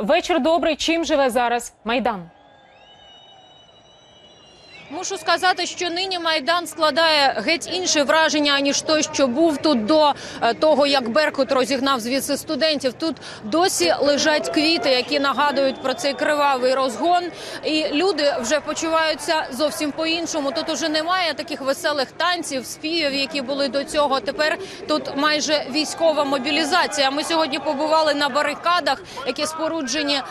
вечір добрий. Чим живе зараз майдан? Мушу сказати, що нині майдан складає геть інше враження ніж той, що був тут до е, того, як Беркут розігнав звідси студентів. Тут досі лежать квіти, які нагадують про цей кривавий розгон. І люди вже почуваються зовсім по-іншому. Тут уже немає таких веселих танців, співів, які були до цього. Тепер тут майже військова мобілізація. Ми сьогодні побували на барикадах, які споруджені е,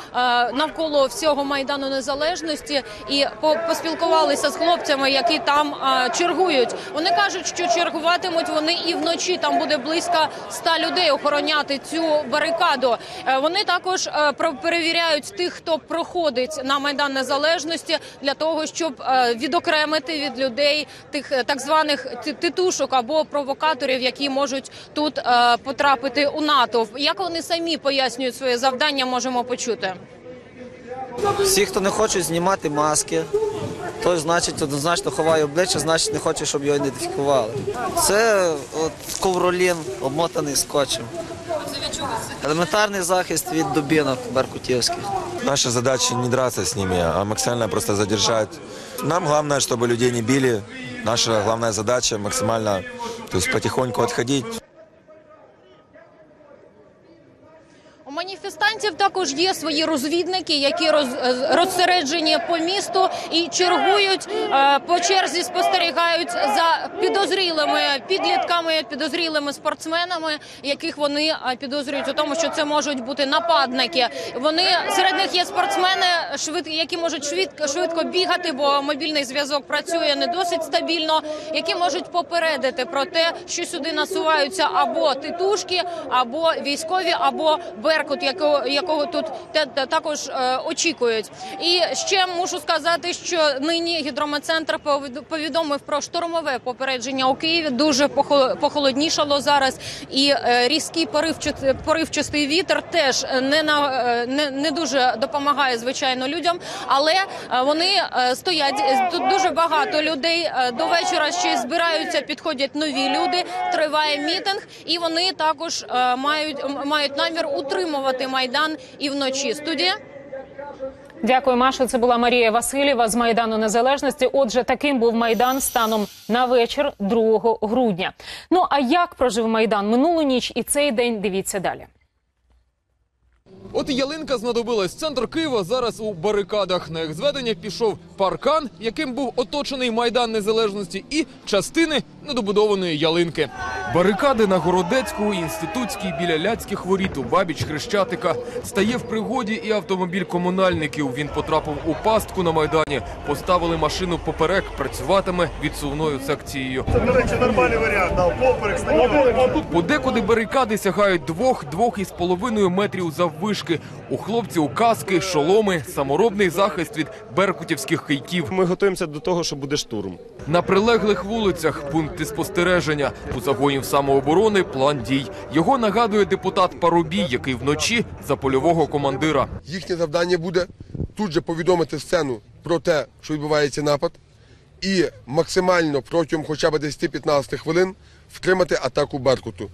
навколо всього майдану незалежності, і по- поспілкувалися з хлопцями, які там е, чергують. Вони кажуть, що чергуватимуть вони і вночі. Там буде близько ста людей охороняти цю барикаду. Е, Вони також е, про- перевіряють тих, хто проходить на майдан незалежності, для того, щоб е, відокремити від людей тих е, так званих титушок або провокаторів, які можуть тут е, потрапити у натовп. Як вони самі пояснюють своє завдання, можемо почути. Всі, хто не хочуть знімати маски, той значить однозначно ховає обличчя, значить не хоче, щоб його ідентифікували. Це от ковролін обмотаний скотчем. Елементарний захист від дубінок беркутівських. Наша задача не драться с ними, а максимально просто задержать. Нам главное, чтобы людей не били. Наша главная задача максимально, то потихоньку отходить. У маніфестантів також є свої розвідники, які роз, е, розсереджені по місту і чергують е, по черзі, спостерігають за підозрілими підлітками, підозрілими спортсменами, яких вони е, підозрюють у тому, що це можуть бути нападники. Вони серед них є спортсмени, швид, які можуть швидко швидко бігати, бо мобільний зв'язок працює не досить стабільно, які можуть попередити про те, що сюди насуваються або титушки, або військові, або беркут, якого, якого тут також е, очікують. І ще мушу сказати, що нині гідрометцентр повід- повідомив про штормове попередження у Києві. Дуже похолоднішало зараз, і е, різкий поривчастий вітер теж не на е, не, не дуже допомагає звичайно людям, але вони стоять тут дуже багато людей. До вечора ще збираються, підходять нові люди. Триває мітинг, і вони також мають мають намір утримувати майдан і вночі. Студія. Дякую, Маша. Це була Марія Васильєва з майдану незалежності. Отже, таким був майдан станом на вечір 2 грудня. Ну а як прожив майдан минулу ніч і цей день? Дивіться далі. От і ялинка знадобилась. Центр Києва зараз у барикадах. На їх зведення пішов паркан, яким був оточений майдан незалежності, і частини недобудованої ялинки. Барикади на Городецьку, інститутській біля ляцьких воріт у бабіч Хрещатика. Стає в пригоді і автомобіль комунальників. Він потрапив у пастку на майдані. Поставили машину поперек, працюватиме відсувною секцією. Це, До речі, нормальний варіант, да, поперек стадіон. Подекуди барикади сягають двох-двох із половиною метрів заввишки. У хлопців каски, шоломи, саморобний захист від беркутівських кийків. Ми готуємося до того, що буде штурм. На прилеглих вулицях пункти спостереження. У загонів самооборони план дій. Його нагадує депутат Парубій, який вночі за польового командира. Їхнє завдання буде тут же повідомити сцену про те, що відбувається напад, і максимально протягом хоча б 10-15 хвилин втримати атаку Беркуту.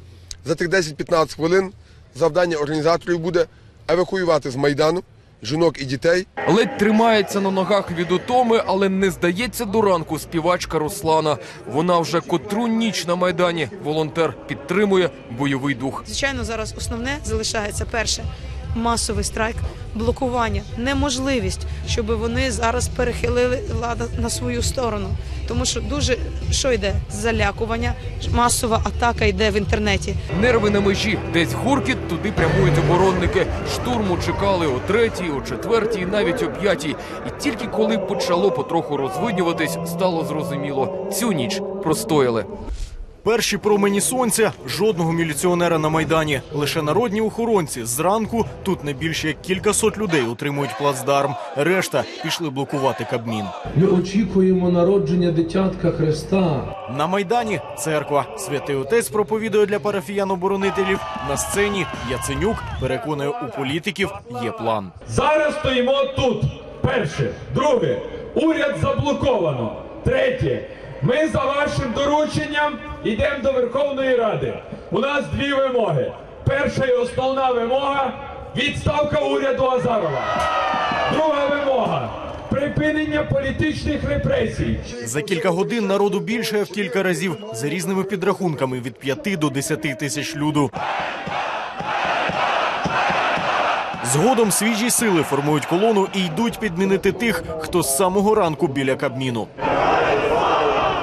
За тих 10-15 хвилин завдання організаторів буде евакуювати з Майдану жінок і дітей Ледь тримається на ногах від утоми, але не здається до ранку співачка Руслана. Вона вже котру ніч на майдані. Волонтер підтримує бойовий дух. Звичайно, зараз основне залишається перше масовий страйк, блокування, неможливість, щоб вони зараз перехилили владу на свою сторону. Тому що дуже що йде залякування, масова атака йде в інтернеті. Нерви на межі. Десь гуркіт, туди прямують оборонники. Штурму чекали о третій, о четвертій, навіть о п'ятій. І тільки коли почало потроху розвиднюватись, стало зрозуміло. Цю ніч простояли. Перші промені сонця жодного міліціонера на майдані. Лише народні охоронці. Зранку тут не більше як кількасот людей утримують плацдарм. Решта пішли блокувати кабмін. Ми очікуємо народження дитятка Христа. На майдані церква. Святий отець проповідує для парафіян-оборонителів. На сцені Яценюк переконує у політиків є план. Зараз стоїмо тут. Перше, друге, уряд заблоковано. Третє, ми за вашим дорученням йдемо до Верховної Ради. У нас дві вимоги. Перша і основна вимога відставка уряду Азарова. Друга вимога припинення політичних репресій. За кілька годин народу більше в кілька разів за різними підрахунками від 5 до 10 тисяч люду. Згодом свіжі сили формують колону і йдуть підмінити тих, хто з самого ранку біля кабміну.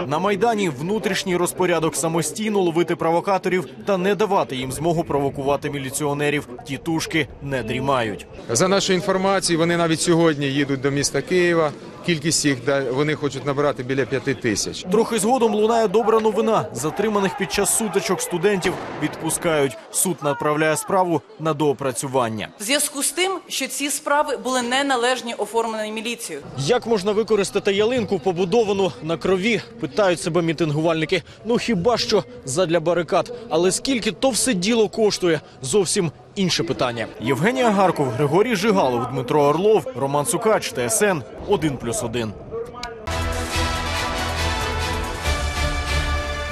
На майдані внутрішній розпорядок самостійно ловити провокаторів та не давати їм змогу провокувати міліціонерів. Тітушки не дрімають. За нашою інформацією, вони навіть сьогодні їдуть до міста Києва. Кількість їх да, вони хочуть набирати біля п'яти тисяч. Трохи згодом лунає добра новина. Затриманих під час сутичок студентів відпускають. Суд направляє справу на доопрацювання. В зв'язку з тим, що ці справи були неналежні оформлені міліцією. Як можна використати ялинку, побудовану на крові? Питають себе мітингувальники. Ну хіба що задля барикад. Але скільки то все діло коштує? Зовсім інше питання. Євгенія Гарков, Григорій Жигалов, Дмитро Орлов, Роман Сукач, ТСН 1+,1.